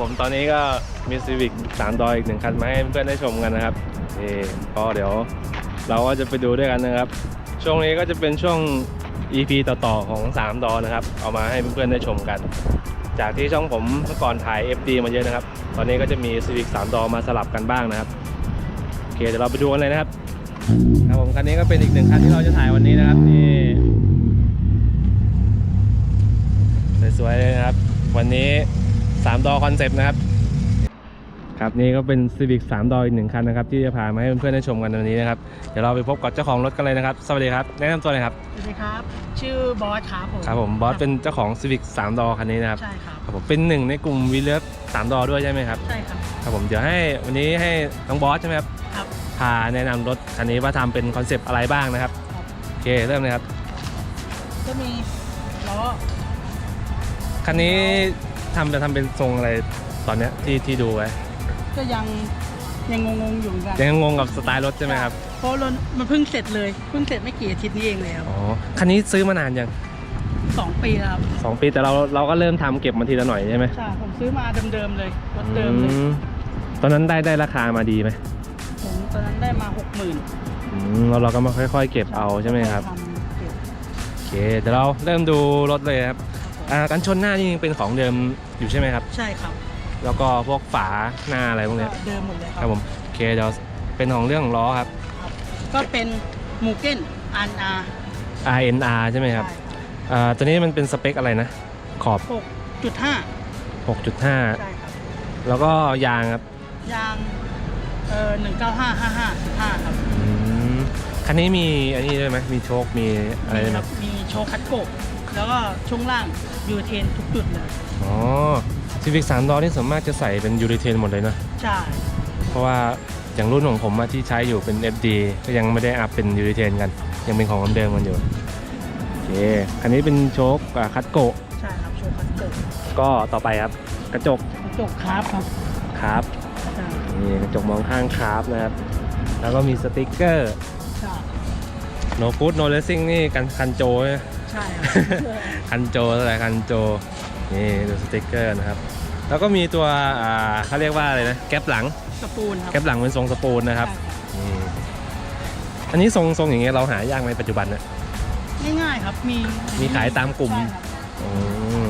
ผม ตอนนี้ก็มีซีวิกสามดอยอีกหนึ่งคันมาให้เพื่อนได้ชมกันนะครับนี่ก็เดี๋ยวเราก็จะไปดูด้วยกันนะครับ ช่วงนี้ก็จะเป็นช่วง EP ต่อๆของ 3 ดอนะครับ เอามาให้เพื่อนๆได้ชมกัน จากที่ช่องผมเมื่อก่อนถ่าย FD มาเยอะนะครับ ตอนนี้ก็จะมี Civic 3 ดอมาสลับกันบ้างนะครับ โอเคเดี๋ยวเราไปดูกันเลยนะครับครับผมคันนี้ก็เป็นอีกหนึ่งคันที่เราจะถ่ายวันนี้นะครับนี่สวยๆเลยนะครับ วันนี้ 3ดอคอนเซปต์นะครับครับนี่ก็เป็น Civic 3 ดออีกหนึ่งคันนะครับ ที่จะพามาให้เพื่อนๆได้ชมกันวันนี้นะครับ เดี๋ยวเราไปพบกับเจ้าของรถกันเลยนะครับ สวัสดีครับ แนะนำตัวเลยครับ สวัสดีครับ ชื่อบอสครับผมครับผมบอสเป็นเจ้าของ Civic 3 ดอคันนี้นะครับ ใช่ครับครับผมเป็นหนึ่งในกลุ่มวีเลิฟ3ดอด้วยใช่ไหมครับ ใช่ครับ ครับผมเดี๋ยวให้วันนี้ให้น้องบอสใช่ไหมครับ ครับ พาแนะนำรถคันนี้ว่าทำเป็นคอนเซปต์อะไรบ้างนะครับ ครับ โอเคเริ่มเลยครับ ก็มีล้อคันนี้ ทำจะทำเป็นทรงอะไรตอนเนี้ยที่ที่ดูไว้ ก็ยังยังงงๆอยู่เหมือนกันยังงงกับสไตล์รถใช่ไหมครับ เพราะรถมันเพิ่งเสร็จเลยเพิ่งเสร็จไม่กี่อาทิตย์นี้เองเลยครับอ๋อ คันนี้ซื้อมานานยังสองปีแล้วครับสองปีแต่เราเราก็เริ่มทำเก็บมาทีละหน่อยใช่ไหมใช่ผมซื้อมาเดิมๆเลยรถเดิมเลยอืมตอนนั้นได้ได้ราคามาดีไหมผมตอนนั้นได้มาหกหมื่นอืมแล้วเราก็มาค่อย ๆ เก็บเอาใช่ไหมครับเก็บโอเคเดี๋ยวเราเริ่มดูรถเลยครับ อ่ากันชนหน้านี่ยังเป็นของเดิมอยู่ใช่ไหมครับ ใช่ครับแล้วก็พวกฝาหน้าอะไรพวกก็เนี้ยเดิมหมดเลยคครัรับผมโอเคเดี๋ยวเป็นของเรื่องของล้อครับ ก็เป็นมูเก้นอันอา RNR ใช่ไหมครับอ่าตัวนี้มันเป็นสเปคอะไรนะขอบ หกจุดห้า6.5ใช่ครับ แล้วก็ยางครับยางเอ่อหนึ่งเก้าห้าห้าห้าสิบห้าครับอืมคันนี้มีอันนี้ด้วยไหมมีโชคมีอะไรมีไหคมรับมี โชว์คัตโกะแล้วก็ช่วงล่างยูเทนทุกจุดเลยอ๋อซีวิกสามดอนี่ส่วนมากจะใส่เป็นยูริเทนหมดเลยนะ ใช่ เพราะว่าอย่างรุ่นของผมอะที่ใช้อยู่เป็น FD ก็ยังไม่ได้อัพเป็นยูริเทนกัน ยังเป็นของเดิมๆกันอยู่โอเคคันนี้เป็นโชคอ่าคัตโกะใช่ครับโชว์คัตโกะก็ต่อไปครับ กระจกกระจกคราฟครับครับใช่นี่กระจกมองข้างครับนะครับ แล้วก็มีสติกเกอร์ ใช่ no food no racing นี่กันคันโจใช่ไหมใช่ครับคันโจอะไรคันโจนี่ดูสติกเกอร์นะครับ แล้วก็มีตัวอ่าเขาเรียกว่าอะไรนะแก๊ปหลังสปูนครับแก๊ปหลังเป็นทรงสปูนนะครับใช่นี่อันนี้ทรงทรงอย่างเงี้ยเราหายากในปัจจุบันเนี่ยง่ายๆครับมีมีขายตามกลุ่มใช่ครับอืม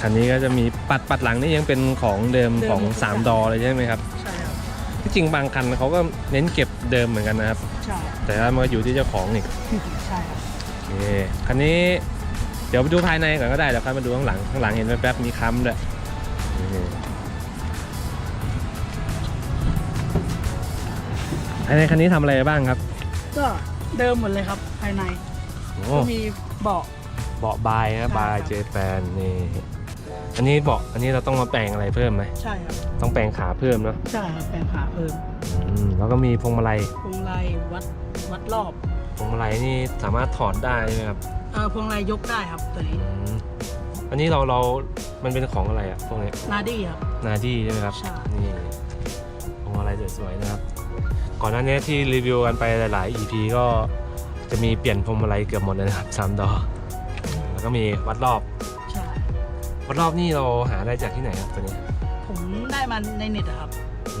คันนี้ก็จะมีปัดปัดหลังนี่ยังเป็นของเดิมของ 3 ดอเลยใช่ไหมครับใช่ครับ ที่จริงบางคันเขาก็เน้นเก็บเดิมเหมือนกันนะครับ ใช่แต่ว่ามันก็อยู่ที่เจ้าของอีกใช่ครับโอเคคันนี้เดี๋ยวไปดูภายในก่อนก็ได้เดี๋ยวค่อยมาดูข้างหลังข้างหลังเห็นแป๊บๆมีค้ำด้วยนี่ภายในคันนี้ทำอะไรบ้างครับก็เดิมหมดเลยครับภายใน โอ้ก็มีเบาะ เบาะบายนะใช่บายครับเจแปนนี่ อันนี้เบาะอันนี้เราต้องมาแปลงอะไรเพิ่มไหมใช่ครับต้องแปลงขาเพิ่มเนาะใช่ครับแปลงขาเพิ่มอืมแล้วก็มีพวงมาลัยพวงมาลัยวัดวัดรอบพวงมาลัยนี่สามารถถอดได้ใช่ไหมครับเออพวงมาลัยยกได้ครับตัวนี้อืมอันนี้เราเรา มันเป็นของอะไรอะพวกนี้นาดี้ครับ นาดี้ใช่ไหมครับใช่ นี่พวงมาลัยสวยๆนะครับ ก่อนหน้านี้ที่รีวิวกันไปหลาย ๆ EP ก็จะมีเปลี่ยนพวงมาลัยเกือบหมดเลยนะครับสามดอกแล้วก็มีวัดรอบใช่วัด รอบนี่เราหาได้จากที่ไหนครับตัวนี้ผมได้มาในเน็ตอะครับ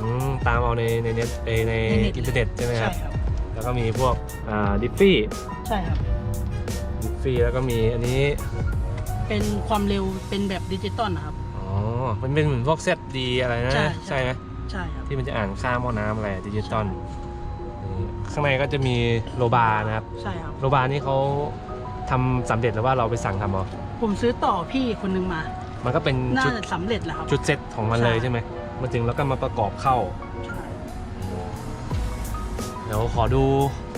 อืมตามเอาในในเน็ตเอยในในเน็ต อินเทอร์เน็ตใช่ไหมครับ ใช่ครับ แล้วก็มีพวกอ่าดิฟฟี่ใช่ครับ ดิฟฟี่แล้วก็มีอันนี้ เป็นความเร็วเป็นแบบดิจิตอลนะครับ อ๋อ มันเป็นเหมือนพวกเซตดีอะไรนะใช่ใช่ ไหมใช่ครับ ที่มันจะอ่านค่าหม้อน้ำอะไรดิจิตอลนี่ข้างในก็จะมีโลบาร์นะครับ ใช่ครับ โลบาร์นี่เขา ทำสำเร็จหรือว่าเราไปสั่งทำเอาผมซื้อต่อพี่คนหนึงมา มันก็เป็นน่าชุดจะสำเร็จแล้วครับ ชุดเซตของมันเลยใช่ ใช่ไหมมาถึงแล้วก็มาประกอบเข้า ใช่เดี๋ยวขอดู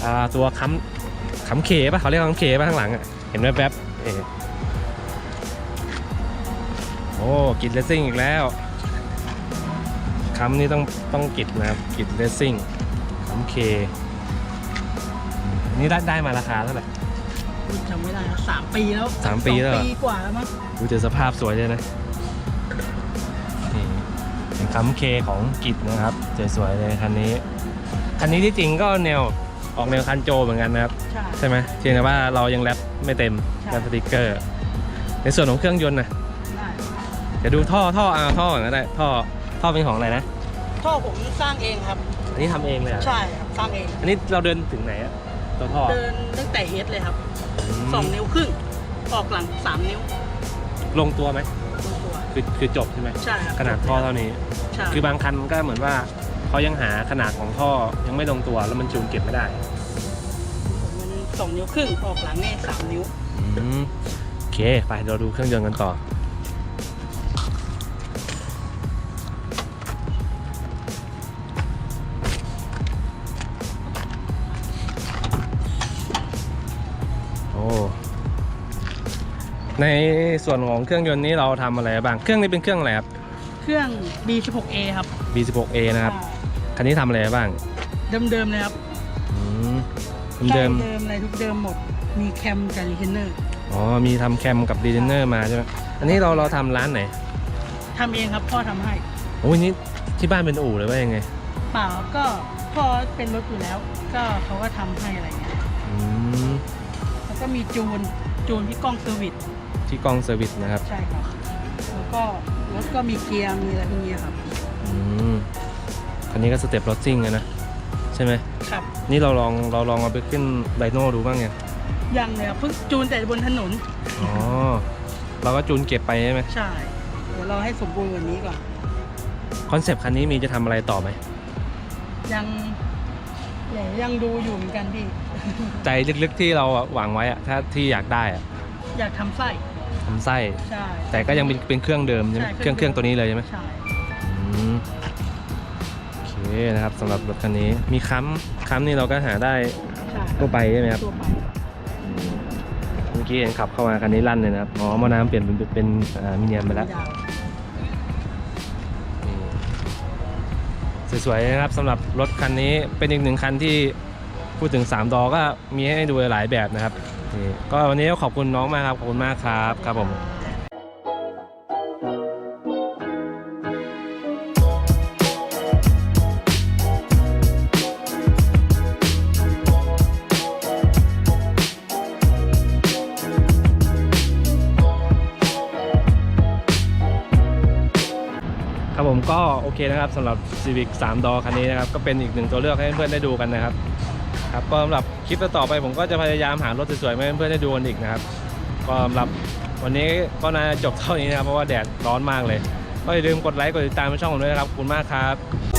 อ่าตัวค้ำค้ำเขป่ะเขาเรียกค้ำเขป่ะข้างหลังอะเห็นแวบๆเออโอ้กิดเลสซิ่งอีกแล้วค้ำนี่ต้องต้องกิดนะครับกิดเลสซิ่งค้ำเคนี่ได้ได้มาราคาเท่าไหร่ผม จำไม่ได้ครับสามปีแล้วสามปีแล้วเหรอ ปีกว่าแล้วมั้งดูแต่สภาพสวยเลยนะนี่เป็นค้ำเคของกิจนะครับสวยๆเลยคันนี้ คันนี้ที่จริงก็แนวออกแนวคันโจเหมือนกันนะครับ ใช่ ใช่ไหมเพียงแต่ว่าเรายังแรปไม่เต็มใช่ แรปสติกเกอร์ ในส่วนของเครื่องยนต์นะได้เคดี๋ยวดูท่อท่ออ่าท่อก่อนก็ได้ท่อท่อเป็นของอะไรนะ ท่อผมสร้างเองครับ อันนี้ทำเองเลยเหรอะใช่ครับสร้างเองอันนี้เราเดินถึงไหนอะ ตัวท่อ เดินตั้งแต่เฮดเลยครับมสองนิ้วครึ่งออกหลังสามนิ้ว ลงตัวไหมลงตัว คือคือจบใช่ไหมใช่ครับขนาดท่อเท่านี้ ใช่คือบางคันก็เหมือนว่าเขายังหาขนาดของท่อยังไม่ลงตัวแล้วมันจูนเก็บไม่ได้มันสองนิ้วครึ่งออกหลังนี่สามนิ้วอืมโอเค ไปเราดูเครื่องยนต์กันต่อโอ้ ในส่วนของเครื่องยนต์นี้เราทำอะไรบ้าง เครื่องนี้เป็นเครื่องอะไรครับ เครื่อง B16A ครับ B16A นะครับ คันนี้ทำอะไรบ้างเดิมเดิมๆเลยครับอืมเดิมเดิมอะไรทุกเดิมหมด มีแคมกับรีเทนเนอร์ๆอ๋อ มีทำแคมกับดีเจเนอร์มาใช่ไหมอันนี้เราเราทำร้านไหน ทำเองครับพ่อทำให้โอ้ยนี่ที่บ้านเป็นอู่หรือว่ายังไง เปล่าก็พ่อเป็นรถอยู่แล้ว ก็เขาก็ทำให้อะไรเงี้ยอืมแล้วก็มีจูน จูนที่กล้องเซอร์วิสที่กล้องเซอร์วิสนะครับใช่ครับ แล้วก็รถก็มีเกียร์มีอะไรพวกนี้ครับอืมคันนี้ก็สเต็ปรถซิ่งเลยนะใช่ไหมครับ นี่เราลองเราลองเอาไปขึ้นไดโน่ดูบ้างยังยังเลยครับเพิ่งจูนแต่บนถนนอ๋อเราก็จูนเก็บไปใช่ไหมใช่เดี๋ยวเราให้สมบูรณ์กว่านี้ก่อนคอนเซปต์คันนี้มีจะทำอะไรต่อไหมยังเดี๋ยวยังดูอยู่เหมือนกันพี่ ใจลึกๆที่เราอะหวังไว้อะถ้าที่อยากได้อะอยากทำไส้ทำไส้ ใช่แต่ก็ยังเป็นเป็นเครื่องเดิมใช่ไหมใช่เครื่องเครื่องตัวนี้เลยใช่ไหมใช่อืมโอเคนะครับสำหรับรถคันนี้มีค้ำค้ำนี่เราก็หาได้ใช่ทั่วไปใช่ไหมครับ ตัวไปเมื่อกี้เห็นขับเข้ามาคันนี้ลั่นเลยนะครับ อ๋อหม้อน้ำเปลี่ยนเป็นเป็นอ่ามิเนียมไปแล้วยาวนี่สวยๆนะครับสำหรับรถคันนี้เป็นอีกหนึ่งคันที่ พูดถึง 3 ดอก็มีให้ดูหลายแบบนะครับนี่ก็วันนี้ก็ขอบคุณน้องมากครับ ขอบคุณมากครับครับผมครับผมก็โอเคนะครับสำหรับ Civic 3 ดอคันนี้นะครับ ก็เป็นอีกหนึ่งตัวเลือกให้เพื่อนๆได้ดูกันนะครับ ครับก็สำหรับคลิปต่อไปผมก็จะพยายามหารถสวยๆมาให้เพื่อนๆได้ดูกันอีกนะครับก็สำหรับวันนี้ก็น่าจะจบเท่านี้นะครับเพราะว่าแดดร้อนมากเลย ก็อย่าลืมกดไลค์กดติดตามช่องผมด้วยนะครับขอบคุณมากครับ